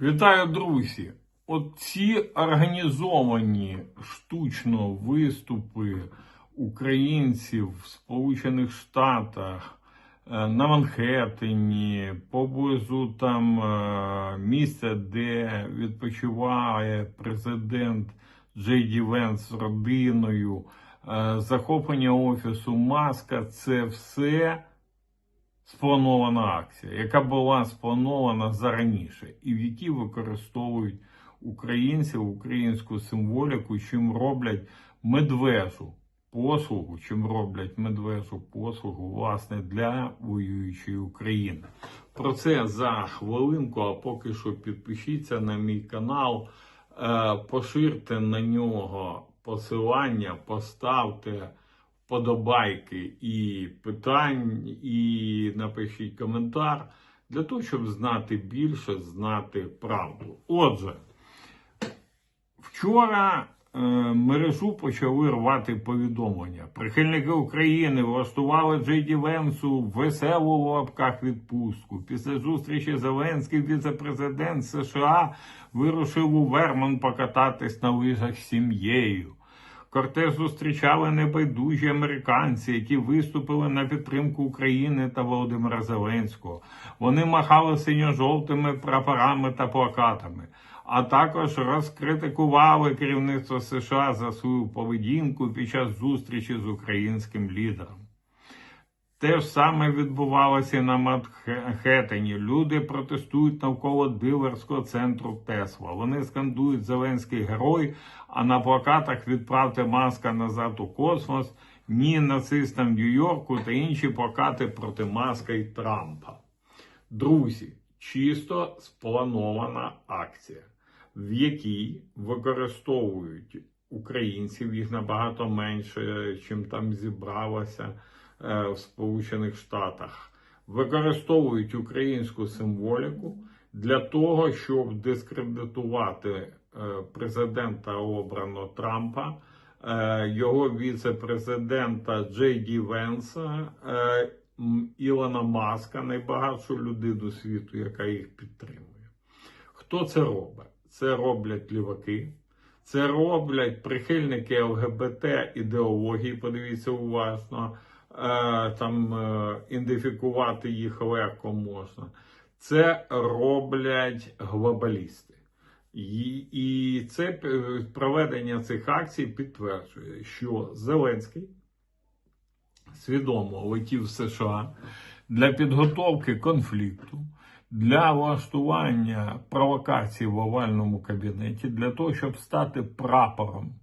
Вітаю, друзі! От ці організовані штучно виступи українців в Сполучених Штатах е, на Манхеттені, поблизу там е, місця, де відпочиває президент Джей Ді Венс з родиною, е, захоплення офісу Маска це все спланована акція, яка була спланована зараніше, і в якій використовують українців, українську символіку, чим роблять медвежу послугу, чим роблять медвежу послугу власне для воюючої України. Про це за хвилинку, а поки що підпишіться на мій канал, е, поширте на нього посилання, поставте вподобайки і питань, і напишіть коментар для того, щоб знати більше, знати правду. Отже, вчора е, мережу почали рвати повідомлення. Прихильники України влаштували Джейді Венсу веселу в лапках відпустку. Після зустрічі Зеленський віце-президент США вирушив у Вермон покататись на лижах з сім'єю. Кортеж зустрічали небайдужі американці, які виступили на підтримку України та Володимира Зеленського. Вони махали синьо-жовтими прапорами та плакатами, а також розкритикували керівництво США за свою поведінку під час зустрічі з українським лідером. Те ж саме відбувалося на Манхеттені. Люди протестують навколо дилерського центру Тесла. Вони скандують Зеленський герой, а на плакатах відправте маска назад у космос, ні нацистам Нью-Йорку та інші плакати проти маска і Трампа. Друзі, чисто спланована акція, в якій використовують українців, їх набагато менше, чим там зібралося в Сполучених Штатах, використовують українську символіку для того, щоб дискредитувати е, президента обрано Трампа, е, його віце-президента Джей Ді Венса, е, Ілона Маска, найбагатшу людину світу, яка їх підтримує. Хто це робить? Це роблять ліваки. Це роблять прихильники ЛГБТ ідеології, подивіться уважно, е, там е, ідентифікувати їх легко можна. Це роблять глобалісти. І, це е, проведення цих акцій підтверджує, що Зеленський свідомо летів в США для підготовки конфлікту, для влаштування провокацій в овальному кабінеті, для того, щоб стати прапором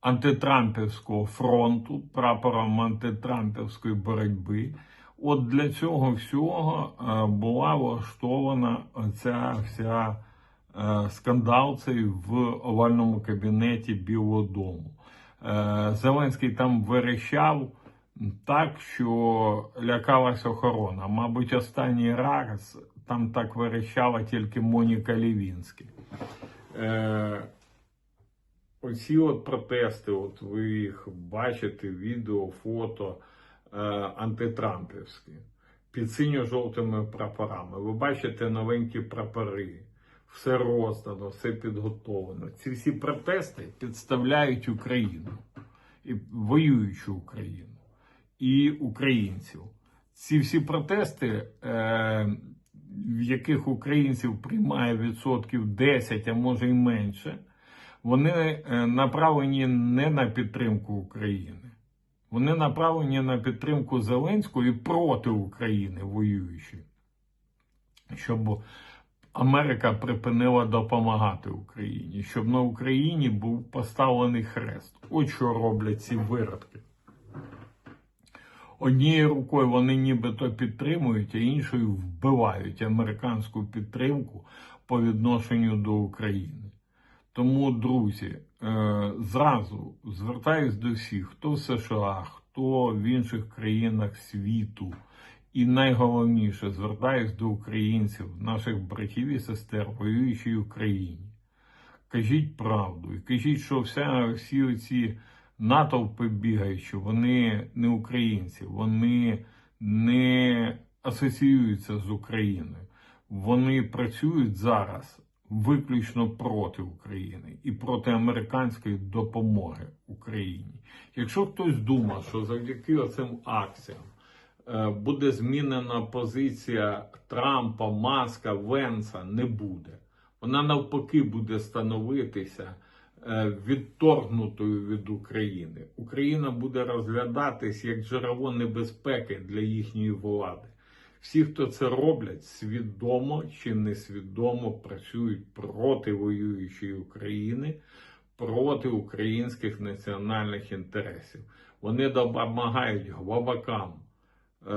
антитрампівського фронту, прапором антитрампівської боротьби. От для цього всього е, була влаштована ця вся е, скандал цей в овальному кабінеті Білого Дому. Е, Зеленський там верещав так, що лякалась охорона. Мабуть, останній раз там так верещала тільки Моніка Лівінська. Оці от протести, от ви їх бачите, відео, фото е, антитрампівські, під синьо-жовтими прапорами. Ви бачите новенькі прапори, все роздано, все підготовлено. Ці всі протести підставляють Україну і воюючу Україну і українців. Ці всі протести, е, в яких українців приймає відсотків 10, а може й менше, вони е, направлені не на підтримку України. Вони направлені на підтримку Зеленського і проти України воюючи, щоб Америка припинила допомагати Україні, щоб на Україні був поставлений хрест. От що роблять ці виродки. Однією рукою вони нібито підтримують, а іншою вбивають американську підтримку по відношенню до України. Тому, друзі, е, зразу звертаюсь до всіх, хто в США, хто в інших країнах світу. І найголовніше звертаюсь до українців, наших братів і сестер, воюючій Україні. Кажіть правду і кажіть, що вся, всі оці натовпи бігаючі, вони не українці, вони не асоціюються з Україною. вони працюють зараз виключно проти України і проти американської допомоги Україні. Якщо хтось думає, що завдяки оцим акціям е, буде змінена позиція Трампа, Маска, Венса, не буде. Вона навпаки буде становитися е, відторгнутою від України. Україна буде розглядатись як джерело небезпеки для їхньої влади. Всі, хто це роблять, свідомо чи несвідомо працюють проти воюючої України, проти українських національних інтересів. Вони допомагають глобакам, е,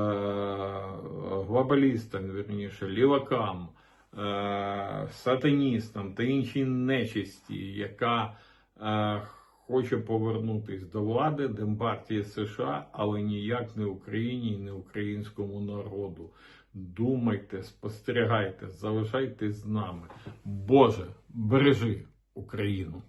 глобалістам, вірніше, лівакам, е, сатаністам та іншій нечисті, яка е, хоче повернутись до влади Демпартії США, але ніяк не Україні і не українському народу. Думайте, спостерігайте, залишайтесь з нами. Боже, бережи Україну.